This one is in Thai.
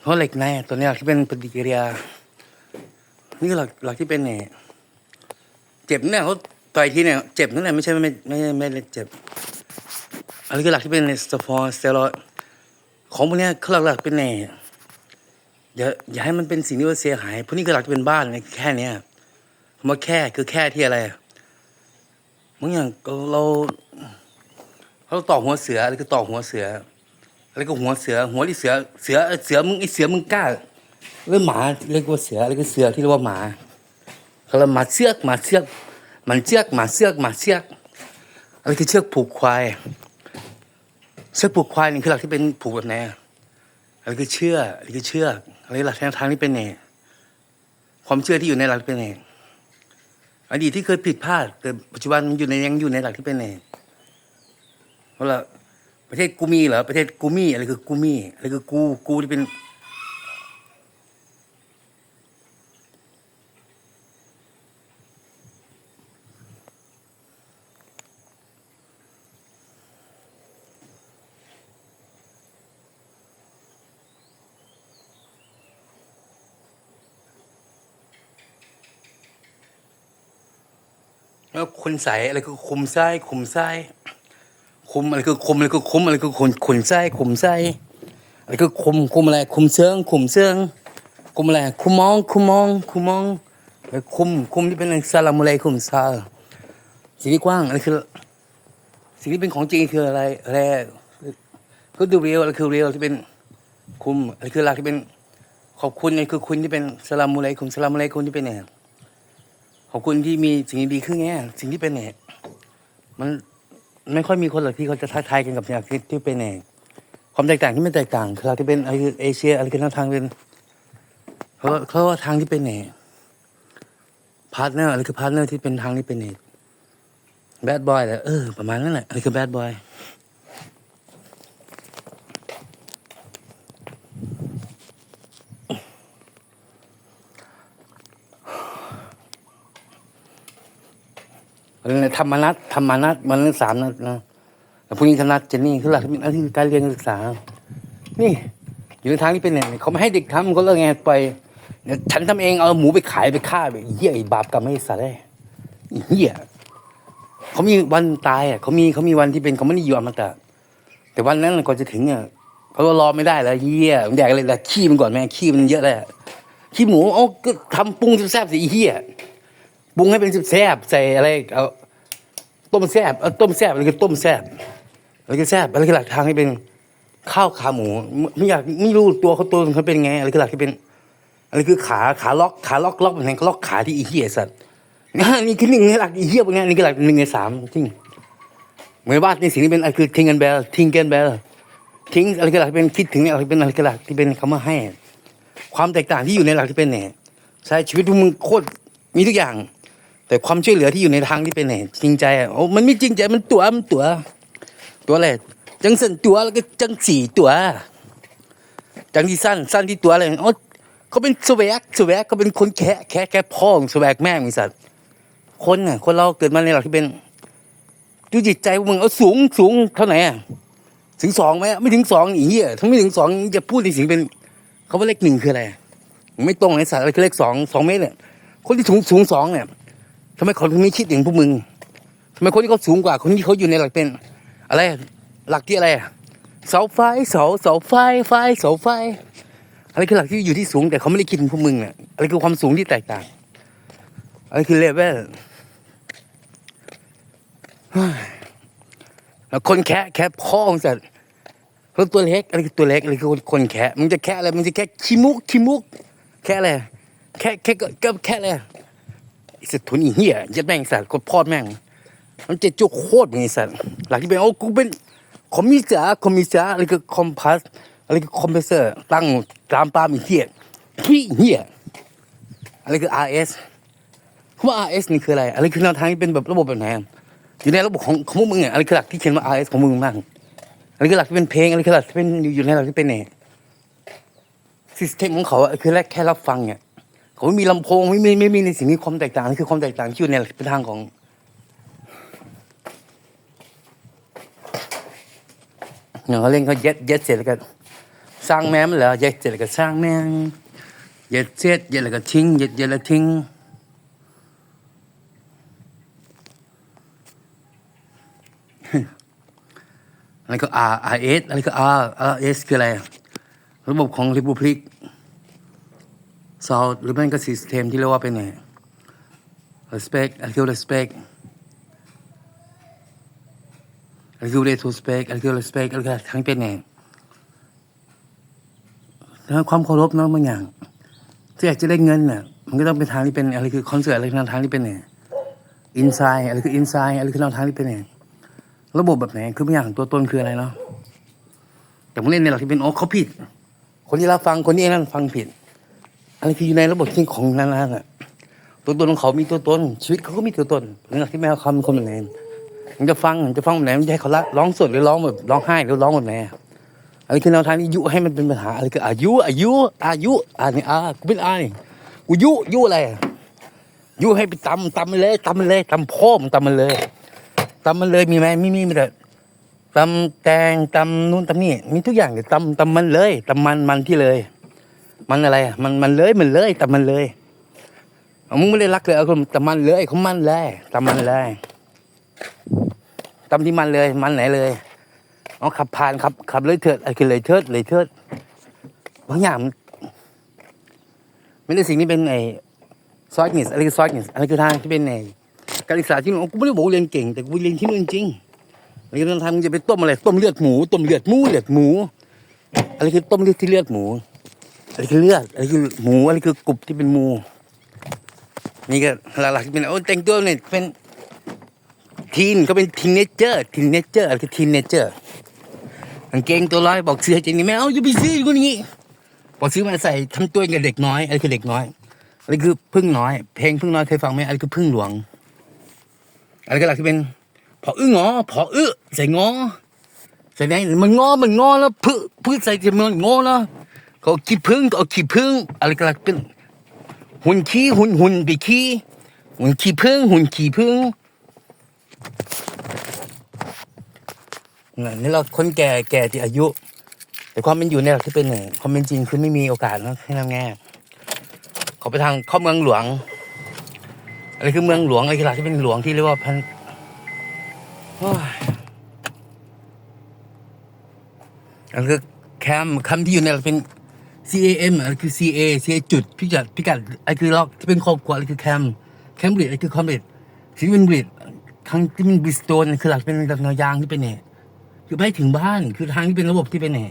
เพราะเหล็กในอะตัวนี้ยที่เป็นปฏิกิริยา นี่คือหลักหลักที่เป็นเนี่ยเจ็บเนี่ยเขาต่อยทีเนี่ยเจ็บนั่นแหละไม่ใช่ไม่ไม่ไม่ไม่เจ็บอันนี้คือหลักที่เป็นสฟอร์สเตียรอยของพวกนี้เขาหลักๆเป็นเนี่ยอย่าอย่าให้มันเป็นสิ่งที่ว่าเสียหายพวกนี้คือหลักที่เป็นบ้านเนี่ยแค่เนี้ยคำว่าแค่คือแค่ที่อะไรอะมึงอย่างเราเราต่อหัวเสืออะไรคือต่อหัวเสือ อะไรก็หัวเสือ หัวที่เสือ เสือเสือมึงไอเสือมึงกล้าเรื่องหมาเรียกว่าเสืออะไรก็เสือที่เรียกว่าหมาเขาเรียกหมาเชือกหมาเชือก มันเชือกหมาเชือกหมาเชือกอะไรคือเชือกผูกควายเชือกผูกควายนี่คือหลักที่เป็นผูกแบบไหนอะอะไรคือเชื่อกอะไรคือเชือกอะไรหลักแนวทางที่เป็นไงความเชื่อที่อยู่ในหลักที่เป็นไงอดีตที่เคยผิดพลาดแต่ปัจจุบันมันอยู่ในยังอยู่ในหลักที่เป็นไงเพราะละ ประเทศกูมีเหรอประเทศกูมีอะไรคือกูมีอะไรคือกูกูที่เป็นแล้วคนใสอะไรคือคุมไส้คุมไส้ คุมอะไรคือคุมอะไรคือคุมอะไรคือขนขนไส้คุมไส้อะไรคือคุมคุมอะไรคุมเสื้องคุมเสื้องคุมอะไรคุมมองคุมมองคุมมองแล้วคุมคุมที่เป็นอะไรซาลามุเลคุมซาสิ่งที่กว้างอะไรคือ สิ่งที่เป็นของจริงคืออะไรอะไรก็ดูเรียลอะไรคือเรียลที่เป็นคุมอะไรคือหลักที่เป็นขอบคุณนี่คือคุณที่เป็นสลามุเลคุมสลามุเลคุณที่เป็นเนี่ยขอบคุณที่มีสิ่งดีขึ้นไงสิ่งที่เป็นเนี่ยมัน ไม่ค่อยมีคนหรอกที่เขาจะท้าทายกันกับอย่างที่ที่เป็นเนี่ยความแตกต่างที่ไม่แตกต่างคือเราที่เป็นอะไรคือเอเชียอะไรคือทางเป็นเพราะเขาะว่าทางที่เป็นเนี่ยพาร์ทเนอร์อะไรคือพาร์ทเนอร์ที่เป็นทางที่เป็นเองแบดบอยแหละเออประมาณนั้นแหละอะไรคือแบดบอยอะไรนะ ธรรมนัตธรรมนัตมันเรื่องสามนัดนะแต่พรุ่งนี้ธนัดเจนนี่คือหลักอันนี้คือการเรียนการศึกษา นี่ อยู่ในทางที่เป็นเนี่ยเขาไม่ให้เด็กทำเขาเลิกไงไปเดี๋ยวฉันทำเองเอาหมูไปขายไปฆ่าไปเหี้ยไอ้บาปกรรมไม่สัตว์เลยไอ้เหี้ยเขามีวันตายอะเขามีเขามีวันที่เป็นเขาไม่ได้อยู่อมตะแต่วันนั้นก่อนจะถึงเนี่ยเขาก็รอไม่ได้แล้วเหี้ยมันแดกอะไรละขี้มันก่อนแม่ขี้มันเยอะเลยขี้หมูเอาก็ทำปรุงแซ่บสิเหี้ย ปรุงให้เป็นแซ่บใส่อะไรเอาต้มแซ่บเอาต้มแซ่บอะไรคือต้มแซ่บอะไรคือแซ่บอะไรคือหลักทางให้เป็นข้าวขาหมูไม่อยากไม่รู้ตัวเขาตัวเขาเป็นไงอะไรคือหลักที่เป็นอะไรคือขาขาล็อกขาล็อกล็อกแบบไหนเขาล็อกขาที่อีเหี้ยสัตว์นี่คือหนึ่งในหลักอีเหี้ยพวกเนี้นี่คือหลักหนึ่งในสามจริงเหมือนว่าในสิ่งที่เป็นอะไรคือทิ้งกันเบลทิ้งกันเบลทิ้งอะไรคือหลักเป็นคิดถึงอะไรเป็นอะไรคือหลักที่เป็นคำว่าให้ ความแตกต่างที่อยู่ในหลักที่เป็นเนี่ยใช่ชีวิตทุกมึงโคตรมีทุกอย่าง แต่ความช่วยเหลือที่อยู่ในทางที่เป็นเนจริงใจอะโอ้มันไม่จริงใจมันตัวมันตัว ตัวอะไรจังสันตัวแล้วก็จังสี่ตัว จังที่สั้นสั้นที่ตัวอะไรโอ้เขาเป็นสวกสวกเขาเป็นคนแค่แค่แค่พ่อของสวกแม่งไอ้สัตว์คนน่ะคนเราเกิดมาในหลักที่เป็นดูจิตใจมึงเอาสูงสูงเท่าไหร่อะถึงสองไหมไม่ถึงสองอีเหี้ยถ้าไม่ถึงสองจะพูดในสิ่งเป็นเขาว่าเลขหนึ่งคืออะไร ไม่ตรงไอ้สัตว์อะไรคือเลขสองสองเมตรเนี่ยคนที่สูงสูงสองเนี่ย ทำไมคนถึงไม่คิดอย่างพวกมึงทำไมคนที่เขาสูงกว่าคนที่เขาอยู่ในหลักเป็น อะไรหลักที่อะไรเสาไฟเสาเสาไฟไฟเสาไฟ อะไรคือหลักที่อยู่ที่สูง แต่เขาไม่ได้คิดถึงพวกมึงเนี่ยอะไรคือความสูงที่แตกต่างอะไรคือเลเวลแล้วคนแคะแคะพ่อของสัตว์คนตัวเล็กอะไรคือตัวเล็กอะไรคือคนคนแคะมึงจะแคะอะไรมึงจะแคะขี้มุกขี้มุกแคะอะไรแคะแคะก็แคะอะไร สัตว์ทุนอีเหี้ยยัดแม่งสัตว์โคตรพ่อแม่งมันเจะจุกโคตรไงสัตว์หลักที่เป็นโอ้กูเป็นคอมมิสาคอมมิสาอะไรคือคอมพัสอะไรคือคอมเพรสเซอร์ตั้งตามปามอีเหี้ยขี้เหี้ยอะไรคือ RS คำว่า RS นี่คืออะไร อะไรคือแนวทางที่เป็นแบบระบบแบบไหนอยู่ในระบบของของพวกมึงอะอะไรคือหลักที่เขียนว่า RS ของมึงบ้างอะไรคือหลักที่เป็นเพลงอะไรคือหลักที่เป็นอยู่ในหลักที่เป็นเนี่ยซิสเต็มของเขาอะคือแค่แค่รับฟังเนี่ย เขาไม่มีลำโพงไม่มีไม่มีในสิ่งที่ความแตกต่างคือความแตกต่างที่อยู่ในหลักเป็นทางของอย่างเขาเล่นเขาเย็ดเย็ดเสร็จแล้วก็สร้างแม่มเหรอเย็ดเสร็จแล้วก็สร้างแม่งเย็ดเสร็จเย็ดแล้วก็ทิ้งเย็ดเย็ดแล้วทิ้งอะไรก็ R R S อะไรก็ R R S คืออะไร ระบบของ Republic ซอลหรือมันก็ system ที่เรียกว่าเป็นไง respect อะไรคือ respect อะไรคือ retrospect อะไรคือ respect อะไรทั้งเป็นไงแล้วความเคารพนะบางอย่างถ้าอยากจะได้เงินน่ะมันก็ต้องเป็นทางที่เป็นอะไรคือคอนเสิร์ตอะไรคือทางที่เป็นเนี่ยอินไซด์อะไรคืออินไซด์อะไรคือแนวทางที่เป็นเนี่ยระบบแบบไหนคือบางอย่างตัวตนคืออะไรเนาะแต่ผมเล่นในหลักที่เป็นโอ้เขาผิด คนที่รับฟังคนที่นั่นฟังผิด อะไรคืออยู่ในระบบที่ของนั้นๆอะตัวตนของเขามีตัวตน ชีวิตเขาก็มีตัวตนในหลักที่แม่เขาเป็นคนไหนมันจะฟังมันจะฟังแบบไหนมันจะให้เขาละร้องสดหรือร้องแบบร้องไห้หรือร้องแบบไหนอะไรคือแนวทางที่ยุให้มันเป็นปัญหาอะไรคืออายุ อายุ อายุอ่านี่อ่ากูเป็นอานี่กูยุยุอะไรยุให้ไปตำตำมันเลยตำมันเลยตำพ่อมันตำมันเลยตำมันเลยมีไหมไม่มีมีแต่ตำแตงตำนู่นตำนี่มีทุกอย่างเลยตำตำมันเลยตำมันมันที่เลย มันอะไรอะมันมันเลยมันเลยแตำมันเลยมึงไม่ได้รักเลยเอาคนตำมันเลยเขามันเลยตำมันเลยตำที่มันเลย มันไหนเลยเอาขับผ่านขับขับเลยเถิดไอ้คือเลยเถิดเลยเถิดบางอย่างมันไม่ได้สิ่งนี้เป็นไอ้ซอยนิสอะไรคือซอยนิสอะไรคือทางที่เป็นไอ้การศึกษาที่นู่นกูไม่ได้บอกเรียนเก่ง แต่กูเรียนที่นู่นจริงๆอะไรคือทางมึงจะไปต้มอะไร ต้มเลือดหมู ต้มเลือดหมูเลือดหมู อะไรคือต้มเลือดที่เลือดหมู อะไรคือเลือดอะไรคือหมูอะไรคือกรุบที่เป็นหมู นี่ก็หลักๆเป็นโอ้แต่งตัวเนี่ยเป็นทีนก็เป็นทีนเนเจอร์ทีนเนเจอร์อะไรคือทีนเนเจอร์กางเกงตัวร้อยบอกซื้อให้เจนี่ไม่เอาอย่าไปซื้อคนนี้บอกซื้อมาใส่ทำตัวกับเด็กน้อยอะไรคือเด็กน้อยอะไรคือพึ่งน้อย เพลงพึ่งน้อยเคยฟังไหมอะไรคือพึ่งหลวงอะไรก็หลักที่เป็นพออื้องอพออื้อใส่งอใส่ไหนมันงอมันงอแล้วพึ่พึ่ใส่จะมันงอแล้ว เขาขี้พึ่งก็เอาขี้พึ่งอะไรก็หลักเป็นหุ่นขี้หุ่นหุ่นไปขี้หุ่นขี้พึ่งหุ่นขี้พึ่งนี่เราคนแก่แก่ที่อายุ แต่ความเป็นอยู่เนี่ยที่เป็นความเป็นจริงคือไม่มีโอกาสนะให้ทำแง่เขาไปทางเข้าเมืองหลวงอะไรคือเมืองหลวงอะไรคือหลักที่เป็นหลวงที่เรียกว่าพันอันคือแคมป์คำที่อยู่เนี่ยเป็น C A M อะไรคือ C A C A จุดพิกัดพิกัดไอคือล็อกที่เป็นครอบครัวไอคือแคมแคมบริดไอคือคอมบริดที่เป็นบริดทางที่เป็นบริสโตนคือหลักเป็นหลักแนวยางที่เป็นเน่คือไปถึงบ้านคือทางที่เป็นระบบที่เป็นเน่